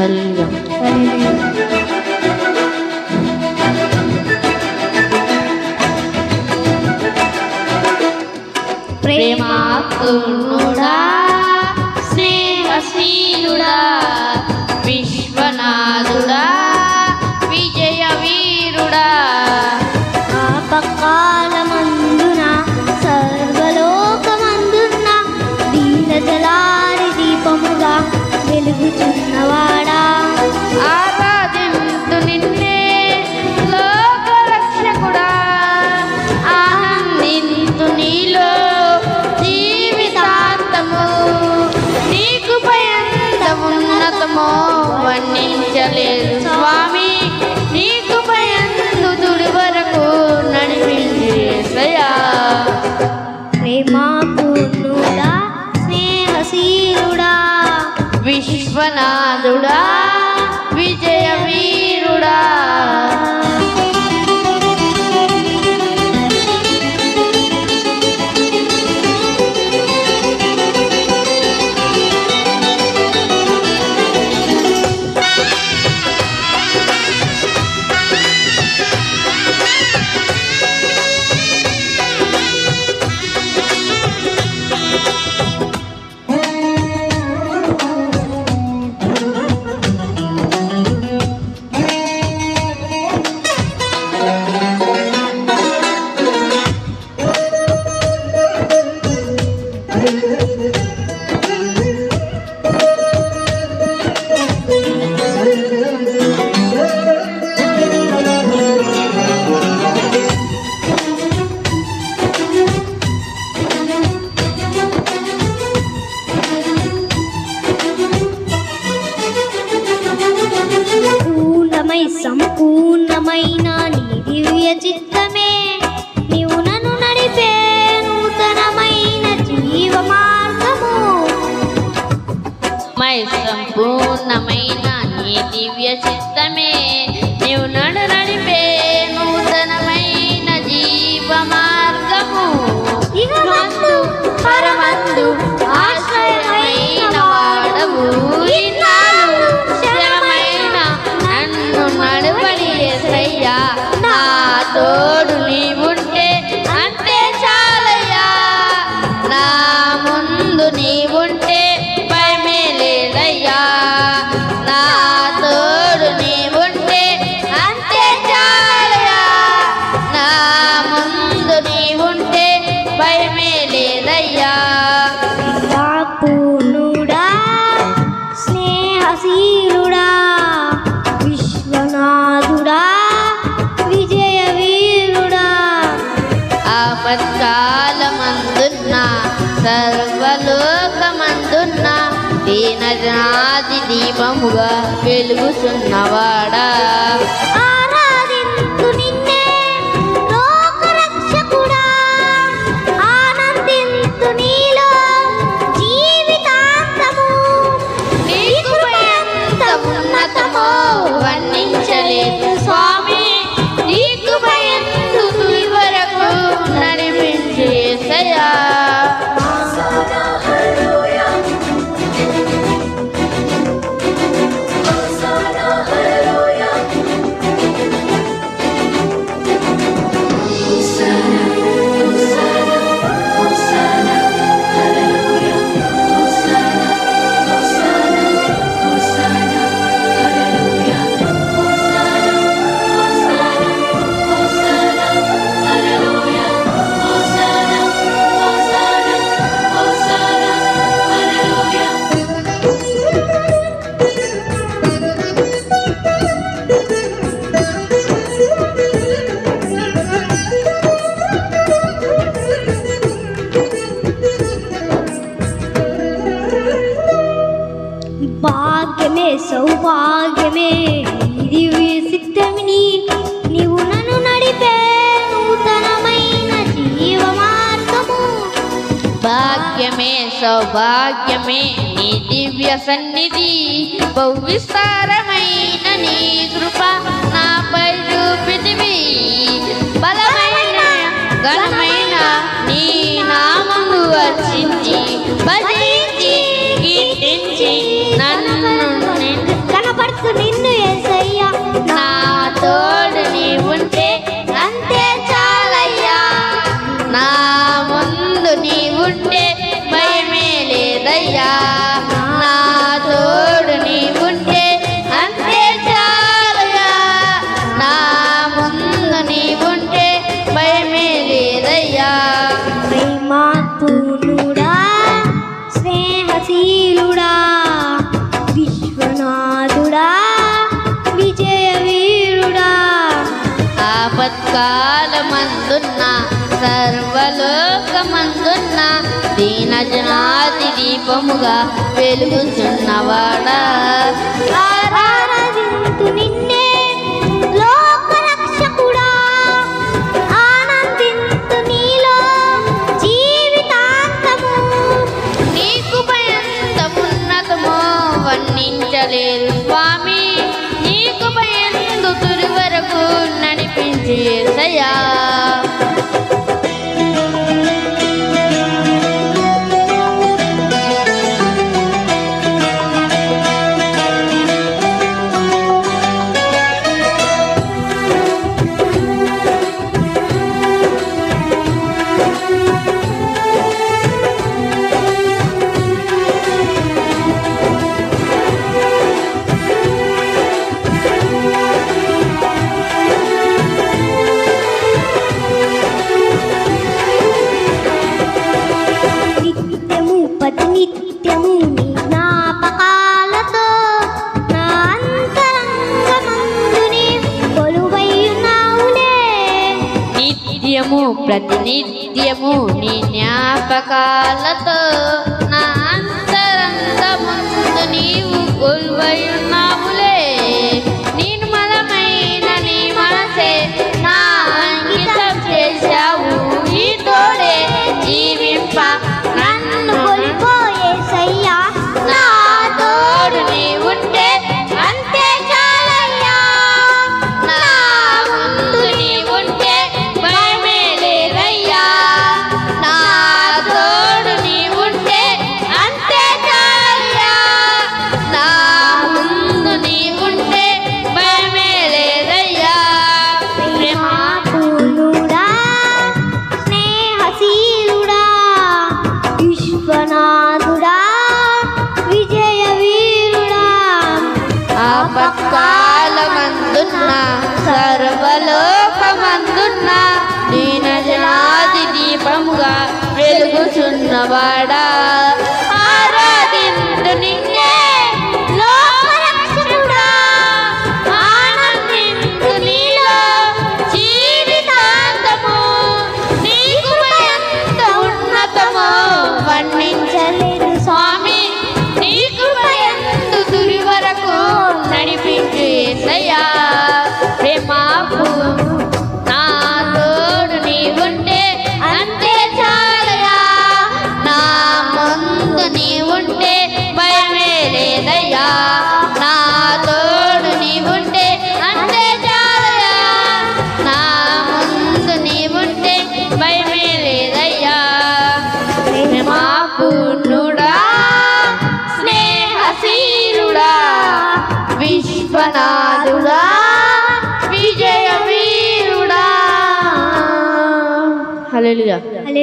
వాత్సల్యం ప్రేమాత్ముడా స్నేహశీలుడా విశ్వనాథ లేదు స్వామి. నీకు భయందు తుడి వరకు నడిపించేసయా ప్రేమాపూర్ణుడా స్నేహశీలుడా. విశ్వనాథుడా. సంపూర్ణమైన నీ దివ్య చిత్తమే. నీవు దీపముగా వెలుగుచున్నవాడా? సౌభాగ్యమే. ఇది సిద్ధమిని. నీవు నన్ను నడిపే నూతనమైన జీవ మార్గము భాగ్యమే సౌభాగ్యమే నీ దివ్య సన్నిధి. బహువిస్తారమైన నీ కృపా. సర్వకాలమందున్న సర్వలోకమందున్న దీనజనాతి దీపముగా వెలుగుచున్నవాడా. ఆరాధింతు నిన్ను ప్రతినిత్యము నీ జ్ఞాపకాలతో సర్వలోకమందున్న సర్వలోకమందున్న. దీనజనాది దీపముగా వెలుగుచున్నవాడా. భయమే లేదయ్యా ప్రేమా పూర్ణుడా స్నేహశీలుడా విశ్వనాథుడా విజయవీరుడా. హలో